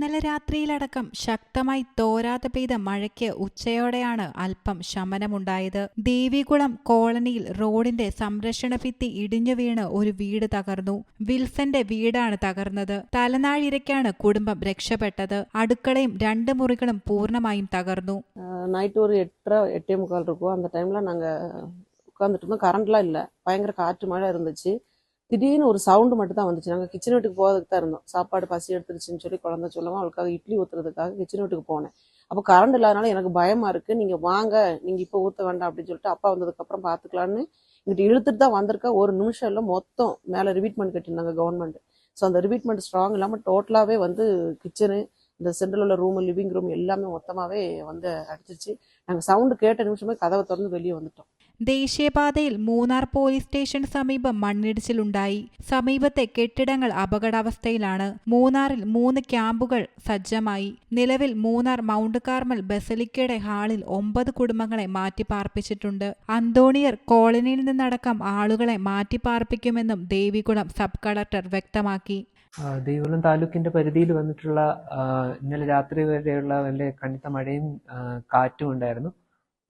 ഇന്നലെ രാത്രിയിലടക്കം ശക്തമായി തോരാതെ പെയ്ത മഴയ്ക്ക് ഉച്ചയോടെയാണ് അല്പം ശമനമുണ്ടായത് ദേവികുളം കോളനിയിൽ റോഡിന്റെ സംരക്ഷണ ഭിത്തി ഇടിഞ്ഞു വീണ് ഒരു വീട് തകർന്നു വിൽസന്റെ വീടാണ് തകർന്നത് തലനാഴിരയ്ക്കാണ് കുടുംബം രക്ഷപ്പെട്ടത് അടുക്കളയും രണ്ട് മുറികളും പൂർണ്ണമായും തകർന്നു நைட்டு ஒரு எட்டரை எட்டே முக்கால் இருக்கும் அந்த டைமில் நாங்கள் உட்காந்துட்டு இருந்தோம் கரண்ட்லாம் இல்லை பயங்கர காற்று மழை இருந்துச்சு திடீர்னு ஒரு சவுண்டு மட்டும் தான் வந்துச்சு. நாங்கள் கிச்சன் வீட்டுக்கு போகிறதுக்கு தான் இருந்தோம். சாப்பாடு பசி எடுத்துருச்சுன்னு சொல்லி குழந்த சொல்லவும். அவளுக்காக இட்லி ஊற்றுறதுக்காக கிச்சன் வீட்டுக்கு போனேன். அப்போ கரண்ட் இல்லாதனால எனக்கு பயமாக இருக்குது நீங்கள் வாங்க. நீங்கள் இப்போ ஊற்ற வேண்டாம் அப்படின்னு சொல்லிட்டு அப்பா வந்ததுக்கப்புறம் பார்த்துக்கலான்னு இங்கிட்ட இழுத்துட்டு தான் வந்திருக்கா. ஒரு நிமிஷம் இல்லை மொத்தம் மேலே ரிபீட்மெண்ட் கட்டியிருந்தாங்க கவர்மெண்ட் ஸோ அந்த ரிபீட்மெண்ட் ஸ்ட்ராங் இல்லாமல் டோட்டலாகவே வந்து கிச்சனு இந்த சென்ட்ரல் உள்ள ரூமு லிவிங் ரூம் எல்லாமே மொத்தமாகவே வந்து அடிச்சிருச்சு. நாங்கள் சவுண்டு கேட்ட நிமிஷமே கதவை திறந்து வெளியே வந்துட்டோம். ദേശീയപാതയിൽ മൂന്നാർ പോലീസ് സ്റ്റേഷൻ സമീപം മണ്ണിടിച്ചിലുണ്ടായി. സമീപത്തെ കെട്ടിടങ്ങൾ അപകടാവസ്ഥയിലാണ്. മൂന്നാറിൽ മൂന്ന് ക്യാമ്പുകൾ സജ്ജമായി. നിലവിൽ മൂന്നാർ മൗണ്ട് കാർമൽ ബസലിക്കയുടെ ഹാളിൽ ഒമ്പത് കുടുംബങ്ങളെ മാറ്റിപ്പാർപ്പിച്ചിട്ടുണ്ട്. അന്തോണിയർ കോളനിയിൽ നിന്നടക്കം ആളുകളെ മാറ്റിപ്പാർപ്പിക്കുമെന്നും ദേവികുളം സബ് കളക്ടർ വ്യക്തമാക്കി. ദേവികുളം താലൂക്കിന്റെ പരിധിയിൽ വന്നിട്ടുള്ള ഇന്നലെ രാത്രി വരെയുള്ള വലിയ കനത്ത മഴയും കാറ്റും ഉണ്ടായിരുന്നു.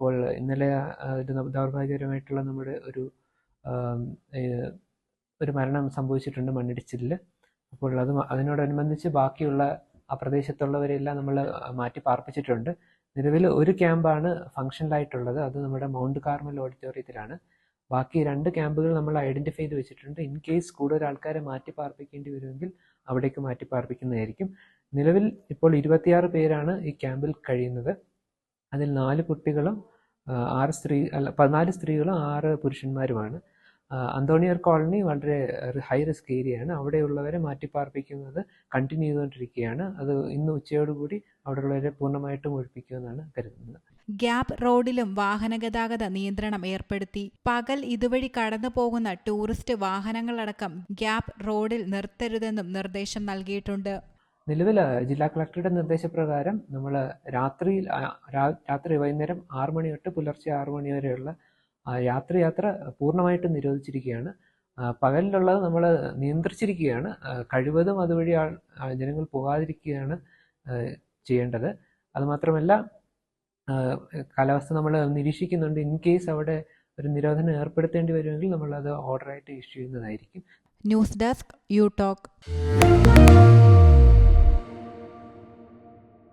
അപ്പോൾ ഇന്നലെ ഒരു ദൗർഭാഗ്യകരമായിട്ടുള്ള നമ്മുടെ ഒരു ഒരു മരണം സംഭവിച്ചിട്ടുണ്ട് മണ്ണിടിച്ചിലിൽ അപ്പോൾ അത് അതിനോടനുബന്ധിച്ച് ബാക്കിയുള്ള ആ പ്രദേശത്തുള്ളവരെല്ലാം നമ്മൾ മാറ്റി പാർപ്പിച്ചിട്ടുണ്ട്. നിലവിൽ ഒരു ക്യാമ്പാണ് ഫങ്ഷനിലായിട്ടുള്ളത് അത് നമ്മുടെ മൗണ്ട് കാർമൽ ഓഡിറ്റോറിയത്തിലാണ്. ബാക്കി രണ്ട് ക്യാമ്പുകൾ നമ്മൾ ഐഡന്റിഫൈ ചെയ്ത് വെച്ചിട്ടുണ്ട്. ഇൻ കേസ് കൂടുതൽ ആൾക്കാരെ മാറ്റി പാർപ്പിക്കേണ്ടി വരുമെങ്കിൽ അവിടേക്ക് മാറ്റി പാർപ്പിക്കുന്നതായിരിക്കും. നിലവിൽ ഇപ്പോൾ ഇരുപത്തിയാറ് പേരാണ് ഈ ക്യാമ്പിൽ കഴിയുന്നത്. അതിൽ നാല് കുട്ടികളും ആറ് സ്ത്രീ അല്ല പതിനാല് സ്ത്രീകളും ആറ് പുരുഷന്മാരുമാണ്. അന്തോണിയർ കോളനി വളരെ ഹൈ റിസ്ക് ഏരിയയാണ്. അവിടെയുള്ളവരെ മാറ്റിപ്പാർപ്പിക്കുന്നത് കണ്ടിന്യൂ ചെയ്തുകൊണ്ടിരിക്കുകയാണ്. അത് ഇന്ന് ഉച്ചയോടുകൂടി അവിടെയുള്ളവരെ പൂർണമായിട്ടും ഒഴിപ്പിക്കുമെന്നാണ് കരുതുന്നത്. ഗ്യാപ് റോഡിലും വാഹനഗതാഗത നിയന്ത്രണം ഏർപ്പെടുത്തി. പകൽ ഇതുവഴി കടന്നു പോകുന്ന ടൂറിസ്റ്റ് വാഹനങ്ങളടക്കം ഗ്യാപ് റോഡിൽ നിർത്തരുതെന്നും നിർദ്ദേശം നൽകിയിട്ടുണ്ട്. നിലവിൽ ജില്ലാ കളക്ടറുടെ നിർദ്ദേശപ്രകാരം നമ്മൾ രാത്രിയിൽ രാത്രി വൈകുന്നേരം ആറ് മണി തൊട്ട് പുലർച്ചെ ആറ് മണി വരെയുള്ള രാത്രിയാത്ര യാത്ര പൂർണമായിട്ടും നിരോധിച്ചിരിക്കുകയാണ്. പകലിലുള്ളത് നമ്മൾ നിയന്ത്രിച്ചിരിക്കുകയാണ്. കഴിവതും അതുവഴി ആൾ ജനങ്ങൾ പോകാതിരിക്കുകയാണ് ചെയ്യേണ്ടത്. അതുമാത്രമല്ല കാലാവസ്ഥ നമ്മൾ നിരീക്ഷിക്കുന്നുണ്ട്. ഇൻ കേസ് അവിടെ ഒരു നിരോധനം ഏർപ്പെടുത്തേണ്ടി വരുമെങ്കിൽ നമ്മളത് ഓർഡറായിട്ട് ഇഷ്യൂ ചെയ്യുന്നതായിരിക്കും. News desk you talk.